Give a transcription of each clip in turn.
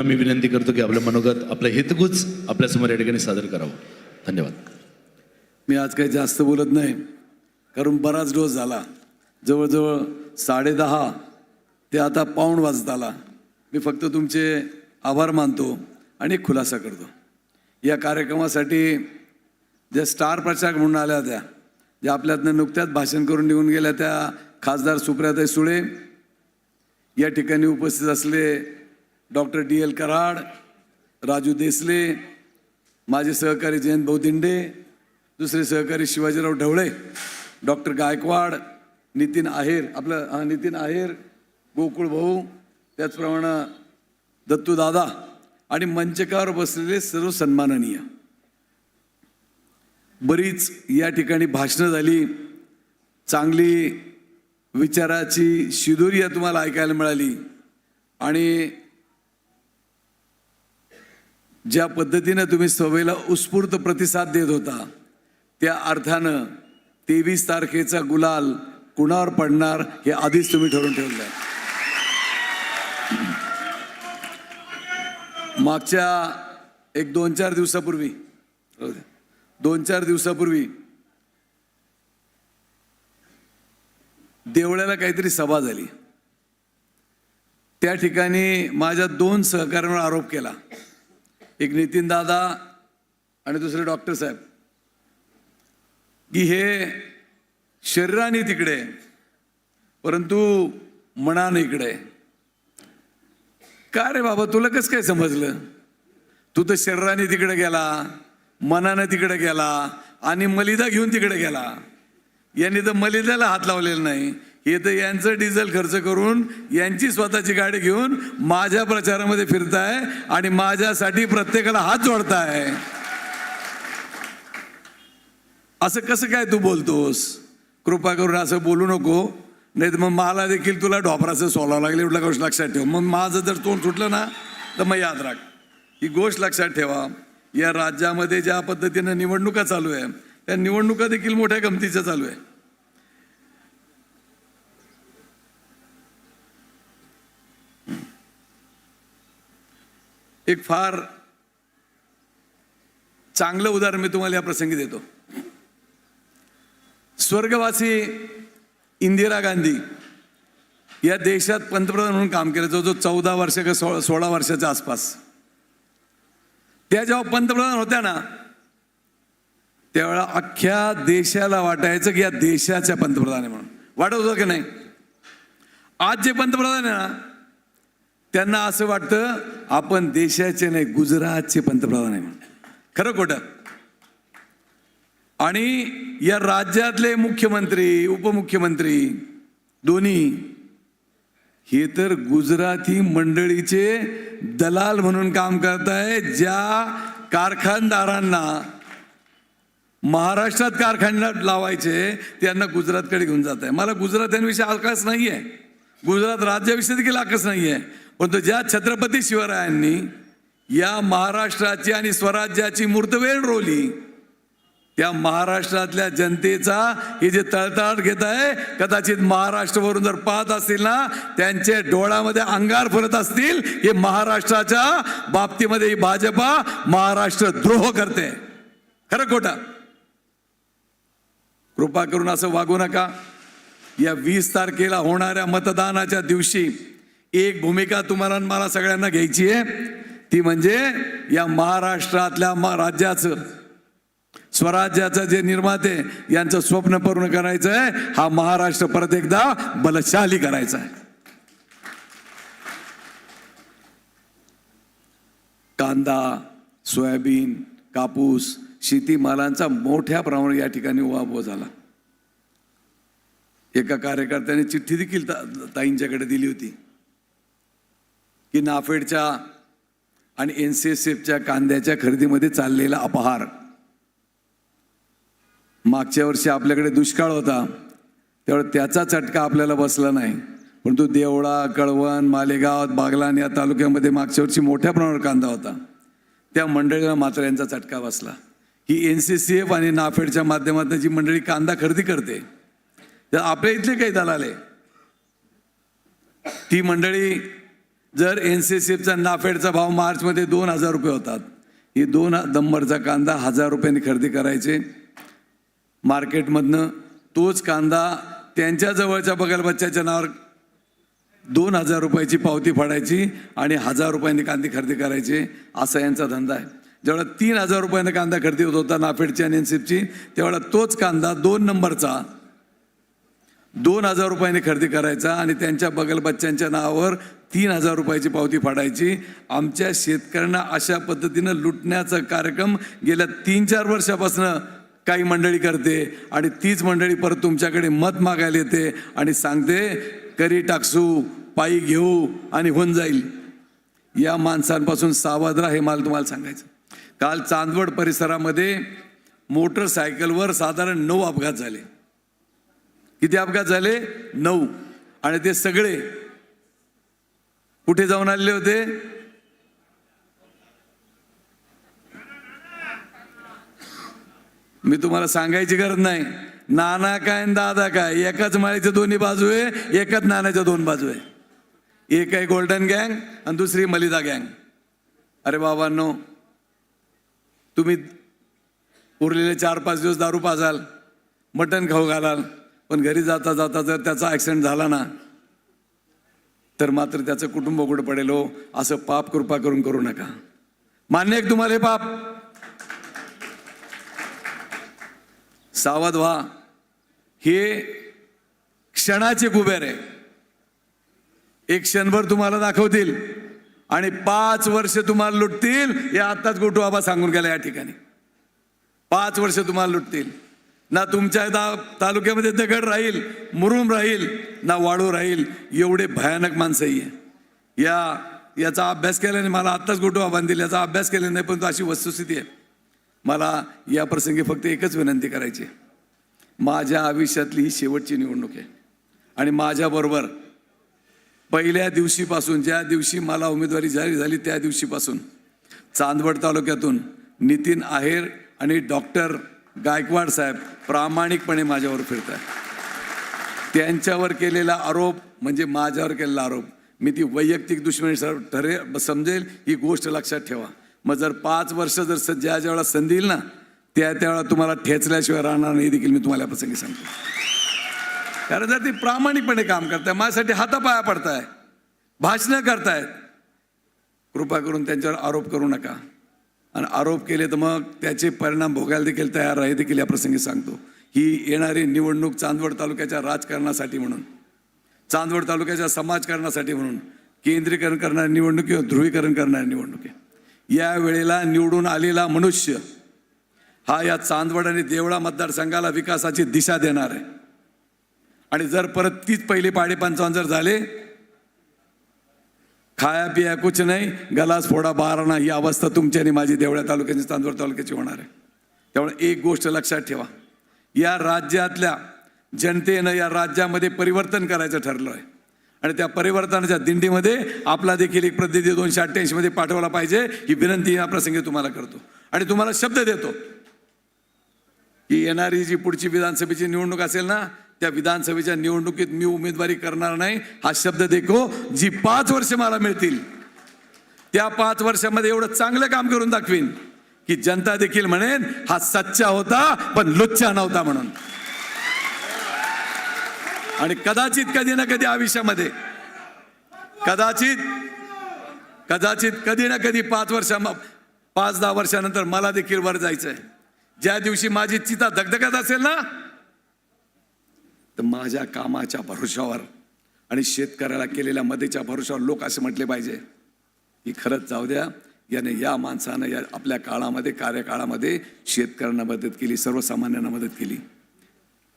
मी विनंती करतो की आपलं मनोगत आपलं हितगुज आपल्यासमोर या ठिकाणी सादर करावं. धन्यवाद. मी आज काही जास्त बोलत नाही कारण बराच डोस झाला. जवळजवळ साडेदहा ते आता पाऊण वाजत आला. मी फक्त तुमचे आभार मानतो आणि खुलासा करतो. या कार्यक्रमासाठी ज्या स्टार प्रचारक म्हणून आल्या होत्या ज्या आपल्यातनं नुकत्याच भाषण करून निघून गेल्या त्या खासदार सुप्रियाताई सुळे या ठिकाणी उपस्थित असले doctor D L Karad Raju Desale माझे सहकारी जयंत भाऊ दुसरे सहकारी शिवाजीराव ढवळे डॉक्टर गायकवाड नितीन आहेर आपलं हा नितीन आहेर गोकुळ भाऊ त्याचप्रमाणे दत्तू दादा आणि मंचकावर बसलेले सर्व सन्माननीय. बरीच या ठिकाणी भाषणं झाली. चांगली विचाराची शिदोरी तुम्हाला ऐकायला मिळाली. आणि ज्या पद्धतीनं तुम्ही सभेला उत्स्फूर्त प्रतिसाद देत होता त्या अर्थानं तेवीस तारखेचा गुलाल कुणावर पडणार हे आधीच तुम्ही ठरवून ठेवलं आहे मागच्या एक दोन चार दिवसापूर्वी दोन चार दिवसापूर्वी देवळ्याला काहीतरी सभा झाली. त्या ठिकाणी माझ्या दोन सहकाऱ्यांवर आरोप केला. एक नितीन दादा आणि दुसरे डॉक्टर साहेब की हे शरीराने तिकडे परंतु मनाने इकडे. का रे बाबा तुला कसं काय समजलं? तू तर शरीराने तिकडे गेला मनाने तिकडे गेला आणि मलिदा घेऊन तिकडे गेला. यांनी तर मलिदाला हात लावलेला नाही. हे तर यांचं डिझेल खर्च करून यांची स्वतःची गाडी घेऊन माझ्या प्रचारामध्ये फिरताय आणि माझ्यासाठी प्रत्येकाला हात जोडताय. असं कसं काय तू बोलतोस? कृपा करून असं बोलू नको. नाही तर मग मला देखील तुला ढोपराचं सोलावं लागले एवढं गोष्ट लक्षात ठेव. मग माझं जर तोंड सुटलं ना तर मग याद राख. ही गोष्ट लक्षात ठेवा. या राज्यामध्ये ज्या पद्धतीनं निवडणुका चालू आहे त्या निवडणुका देखील मोठ्या गमतीच्या चालू आहे. एक फार चांगलं उदाहरण मी तुम्हाला या प्रसंगी देतो. स्वर्गवासी इंदिरा गांधी या देशात पंतप्रधान म्हणून काम केलं जो जो चौदा वर्ष का सोळा सोळा वर्षाच्या आसपास. त्या जेव्हा पंतप्रधान होत्या ना त्यावेळेला अख्ख्या देशाला वाटायचं की या देशाच्या पंतप्रधान आहे म्हणून. वाटत होतं की नाही? आज जे पंतप्रधान आहे ना त्यांना असं वाटतं आपण देशाचे नाही गुजरातचे पंतप्रधान आहे खरं खोटं. आणि या राज्यातले मुख्यमंत्री उपमुख्यमंत्री दोन्ही हे तर गुजराती मंडळीचे दलाल म्हणून काम करत आहे ज्या कारखानदारांना महाराष्ट्रात कारखानदार लावायचे त्यांना गुजरातकडे घेऊन जात आहे मला गुजरात्यांविषयी आकाश नाही आहे गुजरात राज्याविषयी देखील आकाश नाही आहे परंतु ज्या छत्रपती शिवरायांनी या महाराष्ट्राची आणि स्वराज्याची मूर्तवेळ रोवली त्या महाराष्ट्रातल्या जनतेचा हे जे तळतळाट घेत आहे कदाचित महाराष्ट्रावरून जर पाहत असतील ना त्यांचे डोळ्यामध्ये अंगार फुलत असतील हे महाराष्ट्राच्या बाबतीमध्ये ही भाजपा महाराष्ट्र द्रोह करते. खरं खोटा? कृपा करून असं वागू नका. या वीस तारखेला होणाऱ्या मतदानाच्या दिवशी एक भूमिका तुम्हाला मला सगळ्यांना घ्यायची आहे. ती म्हणजे या महाराष्ट्रातल्या मा- राज्याचं स्वराज्याचं जे निर्माते यांचं स्वप्न पूर्ण करायचं आहे. हा महाराष्ट्र परत एकदा बलशाली करायचा आहे. कांदा सोयाबीन कापूस शेतीमालांचा मोठ्या प्रमाणात या ठिकाणी उहापोह झाला. एका कार्यकर्त्याने चिठ्ठी देखील ता- ताईंच्याकडे दिली होती. की नाफेडच्या आणि एन सी एस एफच्या कांद्याच्या खरेदीमध्ये चाललेला अपहार. मागच्या वर्षी आपल्याकडे दुष्काळ होता त्यावेळेस त्याचा चटका आपल्याला बसला नाही. परंतु देवळा कळवण मालेगाव बागलान या तालुक्यामध्ये मागच्या वर्षी मोठ्या प्रमाणावर कांदा होता. त्या मंडळीला मात्र यांचा चटका बसला. ही एन सी सी एफ आणि नाफेडच्या माध्यमातून जी मंडळी कांदा खरेदी करते तर आपल्या इथले काही दलाल आहे. ती मंडळी जर एन सी सी एफचा नाफेडचा भाव मार्चमध्ये दोन हजार रुपये होतात ही दोन नंबरचा कांदा हजार रुपयांनी खरेदी करायचे. मार्केटमधनं तोच कांदा त्यांच्या जवळच्या बगल बच्च्याच्या नावावर दोन हजार रुपयाची पावती फाडायची आणि हजार रुपयांनी कांदे खरेदी करायचे असा यांचा धंदा आहे. जेवढा तीन हजार रुपयानं कांदा खरेदी होत होता नाफेडची आणि एनसिपची तेवढा तोच कांदा दोन नंबरचा दोन हजार रुपयाने खरेदी करायचा आणि त्यांच्या बगल बच्च्यांच्या नावावर तीन हजार रुपयाची पावती फाडायची. आमच्या शेतकऱ्यांना अशा पद्धतीनं लुटण्याचा कार्यक्रम गेल्या तीन चार वर्षापासून काही मंडळी करते आणि तीच मंडळी परत तुमच्याकडे मत मागायला येते आणि सांगते करी टाकसू पायी घेऊ आणि होऊन जाईल. या माणसांपासून सावध राहा हे मला तुम्हाला सांगायचं. काल चांदवड परिसरामध्ये मोटरसायकलवर साधारण नऊ अपघात झाले. किती अपघात झाले? नऊ. आणि ते सगळे कुठे जाऊन आलेले होते? मी तुम्हाला सांगायची गरज नाही. नाना काय आणि दादा काय? एकाच माळीच्या दोन्ही बाजू आहे एकाच नाण्याच्या दोन बाजू आहे एक आहे गोल्डन गँग आणि दुसरी मलिदा गँग अरे बाबांनो तुम्ही उरलेले चार पाच दिवस दारू पाजाल मटण खाऊ घालाल पण घरी जाता जाता जर त्याचा ॲक्सिडेंट झाला ना तर मात्र त्याचं कुटुंब कुठं पडेल हो. असं पाप कृपा करून करू नका. मान्य आहे तुम्हाला हे पाप? सावध व्हा. हे क्षणाचे कुबेर आहे. एक क्षणभर तुम्हाला दाखवतील आणि पाच वर्ष तुम्हाला लुटतील. हे आत्ताच गोटू बाबा सांगून गेला या ठिकाणी. पाच वर्ष तुम्हाला लुटतील. ना तुमच्या दा तालुक्यामध्ये दगड राहील मुरुम राहील ना वाळू राहील एवढे भयानक माणसंही आहे या याचा अभ्यास केल्याने मला आत्ताच गोटू आव्हान दिला याचा अभ्यास केला नाही परंतु अशी वस्तुस्थिती आहे. मला या प्रसंगी फक्त एकच विनंती करायची आहे. माझ्या आयुष्यातली ही शेवटची निवडणूक आहे. आणि माझ्याबरोबर पहिल्या दिवशीपासून ज्या दिवशी मला उमेदवारी जाहीर झाली त्या दिवशीपासून चांदवड तालुक्यातून नितीन आहेर आणि डॉक्टर गायकवाड साहेब प्रामाणिकपणे माझ्यावर फिरत त्यांच्यावर केलेला आरोप म्हणजे माझ्यावर केलेला आरोप. मी ती वैयक्तिक दुश्मनी सर ठरे समजेल ही गोष्ट लक्षात ठेवा. मग जर पाच वर्ष जर स- ज्या ज्यावेळेला संधी येईल ना त्या त्यावेळेला तुम्हाला ठेचल्याशिवाय राहणार नाही देखील मी तुम्हाला प्रसंगी सांगतो. कारण जर ती प्रामाणिकपणे काम करताय माझ्यासाठी हातापाया पडताय भाषणं करतायत कृपा करून त्यांच्यावर आरोप करू नका. आणि आरोप केले तर मग त्याचे परिणाम भोगायला देखील तयार आहे देखील या प्रसंगी सांगतो. ही येणारी निवडणूक चांदवड तालुक्याच्या राजकारणासाठी म्हणून चांदवड तालुक्याच्या समाजकारणासाठी म्हणून केंद्रीकरण करणारी निवडणूक किंवा ध्रुवीकरण करणारी निवडणूक आहे. या वेळेला निवडून आलेला मनुष्य हा या चांदवड आणि देवळा मतदारसंघाला विकासाची दिशा देणार आहे. आणि जर परत तीच पहिली पाडे पंचावन्न जर झाले खाया पिया कुछ नाही गलास फोडा बारणा ही अवस्था तुमची आणि माझी देवळ्या तालुक्याची चांदवड तालुक्याची होणार आहे. त्यामुळे एक गोष्ट लक्षात ठेवा. या राज्यातल्या जनतेनं या राज्यामध्ये परिवर्तन करायचं ठरलं आहे. आणि त्या परिवर्तनाच्या दिंडीमध्ये आपला देखील एक प्रतिनिधी दोनशे अठ्ठ्याऐंशीमध्ये पाठवला पाहिजे ही विनंती या प्रसंगी तुम्हाला करतो. आणि तुम्हाला शब्द देतो. की येणारी जी पुढची विधानसभेची निवडणूक असेल ना त्या विधानसभेच्या निवडणुकीत मी उमेदवारी करणार नाही हा शब्द देखो जी पाच वर्ष मला मिळतील त्या पाच वर्षामध्ये एवढं चांगलं काम करून दाखवीन की जनता देखील म्हणेन हा सच्चा होता पण लुच्चा नव्हता म्हणून. आणि कदाचित कधी ना कधी आयुष्यामध्ये कदाचित कदाचित कधी ना कधी पाच वर्षा पाच दहा वर्षानंतर मला देखील वर जायचंय. ज्या दिवशी माझी चिता धगधगत असेल ना तर माझ्या कामाच्या भरोशावर आणि शेतकऱ्याला केलेल्या मदतीच्या भरोशावर लोक असे म्हटले पाहिजे की खरंच जाऊ द्या याने या माणसानं या आपल्या काळामध्ये कार्यकाळामध्ये शेतकऱ्यांना मदत केली सर्वसामान्यांना मदत केली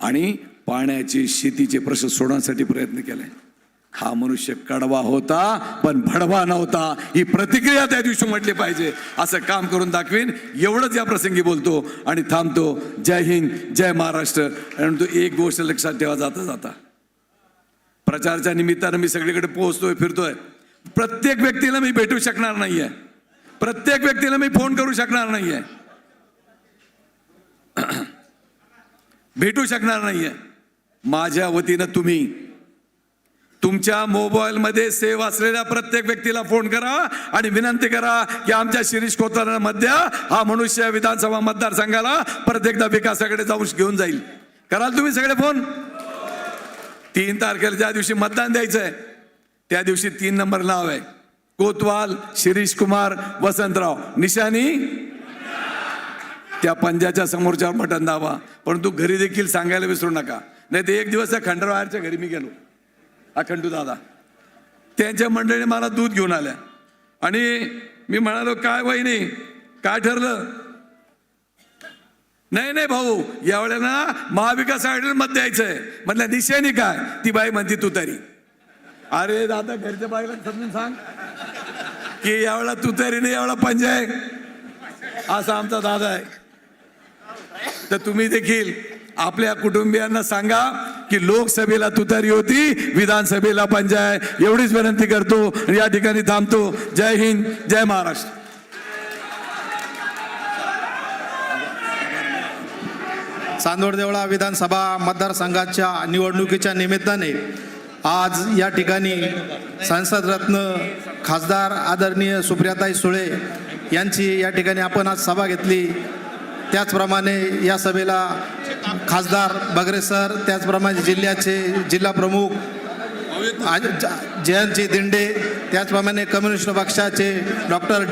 आणि पाण्याचे शेतीचे प्रश्न सोडवण्यासाठी प्रयत्न केला. आहे हा मनुष्य कडवा होता पण भडवा नव्हता. ही प्रतिक्रिया त्या दिवशी म्हटली पाहिजे. असं काम करून दाखवीन. एवढंच या प्रसंगी बोलतो आणि थांबतो. जय हिंद जय महाराष्ट्र. आणि तो एक गोष्ट लक्षात ठेवा जाता जाता. प्रचारच्या निमित्तानं मी सगळीकडे पोहोचतोय फिरतोय. प्रत्येक व्यक्तीला मी भेटू शकणार नाहीये. प्रत्येक व्यक्तीला मी फोन करू शकणार नाहीये. भेटू शकणार नाहीये. माझ्या वतीनं तुम्ही तुमच्या मोबाईलमध्ये सेव्ह असलेल्या प्रत्येक व्यक्तीला फोन करा आणि विनंती करा की आमच्या शिरीषमध्ये हा मनुष्य विधानसभा मतदारसंघाला परत एकदा विकासाकडे जाऊन घेऊन जाईल. कराल तुम्ही सगळे फोन? तीन तारखेला ज्या दिवशी मतदान द्यायचं आहे त्या दिवशी तीन नंबर नाव आहे. कोतवाल शिरीष कुमार वसंतराव. निशानी त्या पंजाच्या समोरच्या बटन दाबा. परंतु घरी देखील सांगायला विसरू नका. नाही ते एक दिवस त्या खंडरावायरच्या घरी मी गेलो. दादा. त्यांच्या मंडळीने मला दूध घेऊन आल्या. आणि मी म्हणालो काय वहिनी काय ठरलं? नाही नाही भाऊ यावेळेला महाविकास आघाडीला मत द्यायचंय. म्हटलं निशाणी काय? ती बाई म्हणती तू तरी. अरे दादा घरच्या बाईला समजून सांग की यावेळेला तू तरी नाही यावेळेला पंजाय असा आमचा दादा आहे. तर तुम्ही देखील आपल्या कुटुंबियांना सांगा की लोकसभेला तुतारी होती विधानसभेला पंजाय एवढीच विनंती करतो या ठिकाणी थांबतो. जय हिंद जय महाराष्ट्र. चांदोड देवळा विधानसभा मतदारसंघाच्या निवडणुकीच्या निमित्ताने आज या ठिकाणी संसद रत्न खासदार आदरणीय सुप्रियाताई सुळे यांची या ठिकाणी आपण आज सभा घेतली. त्याचप्रमाणे या सभेला खासदार बगरे सर त्याचप्रमाणे जिल्ह्याचे जिल्हा प्रमुख आज- ज- जयंतजी दिंडे त्याचप्रमाणे कम्युनिस्ट पक्षाचे डॉक्टर डी.